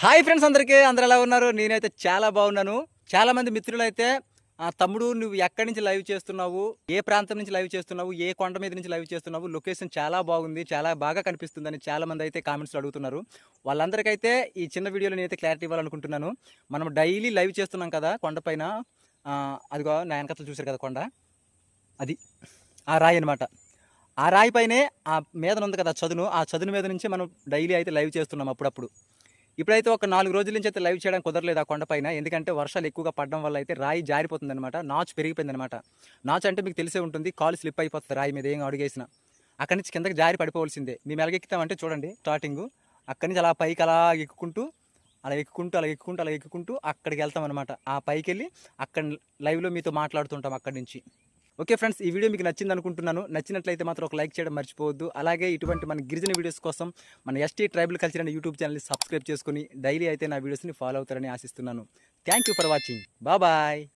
Hi friends అందరికీ అందరు ఎలా ఉన్నారు? నేనైతే చాలా బాగున్నాను. చాలా మంది మిత్రులు అయితే "ఆ, తమ్ముడు నువ్వు ఎక్కడి నుంచి లైవ్ చేస్తున్నావు? ఏ ప్రాంతం నుంచి లైవ్ చేస్తున్నావు? ఏ కొండ మీద నుంచి లైవ్ చేస్తున్నావు? లొకేషన్ చాలా బాగుంది చాలా బాగా కనిపిస్తుందని చాలా మంది అయితే కామెంట్స్లో అడుగుతున్నారు. వాళ్ళందరికైతే ఈ చిన్న వీడియోలో నేనైతే క్లారిటీ ఇవ్వాలనుకుంటున్నాను. మనం డైలీ లైవ్ చేస్తున్నాం కదా కొండపైన అదిగో నా వెనకతలు చూశారు కదా కొండ? అది. ఆ రాయి అనమాట ఆ రాయి పైనే ఆ మీద ఉంది కదా చదును. ఆ చదును మీద నుంచి మనం డైలీ అయితే లైవ్ చేస్తున్నాం అప్పుడప్పుడు. ఇప్పుడైతే ఒక నాలుగు రోజుల నుంచి అయితే లైవ్ చేయడం కుదరలేదు ఆ కొండపైన. ఎందుకంటే వర్షాలు ఎక్కువగా పడడం వల్ల అయితే రాయి జారిపోతుంది అనమాట నాచు పెరిగిపోయింది అనమాట నాచు అంటే మీకు తెలిసే ఉంటుంది. కాలు స్లిప్ అయిపోతుంది రాయి మీద ఏం అడుగేసిన. అక్కడి నుంచి కిందకి జారి పడిపోవాల్సిందే. మేము ఎలాగెక్కుతామంటే చూడండి స్టార్టింగ్ అక్కడి నుంచి అలా పైకి అలా ఎక్కుకుంటూ అలా ఎక్కుంటూ అలా ఎక్కుంటూ అలా ఎక్కుకుంటూ అక్కడికి వెళ్తాం అనమాట ఆ పైకి వెళ్ళి అక్కడ లైవ్లో మీతో మాట్లాడుతుంటాం అక్కడి నుంచి. ఓకే ఫ్రెండ్స్ ఈ వీడియో మీకు నచ్చింది అనుకుంటున్నాను నచ్చినట్లయితే మాత్రం ఒక లైక్ చేయడం మర్చిపోవద్దు. అలాగే ఇటువంటి మన గిరిజన వీడియోస్ కోసం మన ఎస్టీ ట్రైబల్ కల్చర్ అనే యూట్యూబ్ ఛానల్ని సబ్స్క్రైబ్ చేసుకుని డైలీ అయితే నా వీడియోస్ని ఫాలో అవుతారని ఆశిస్తున్నాను. Thank you for watching bye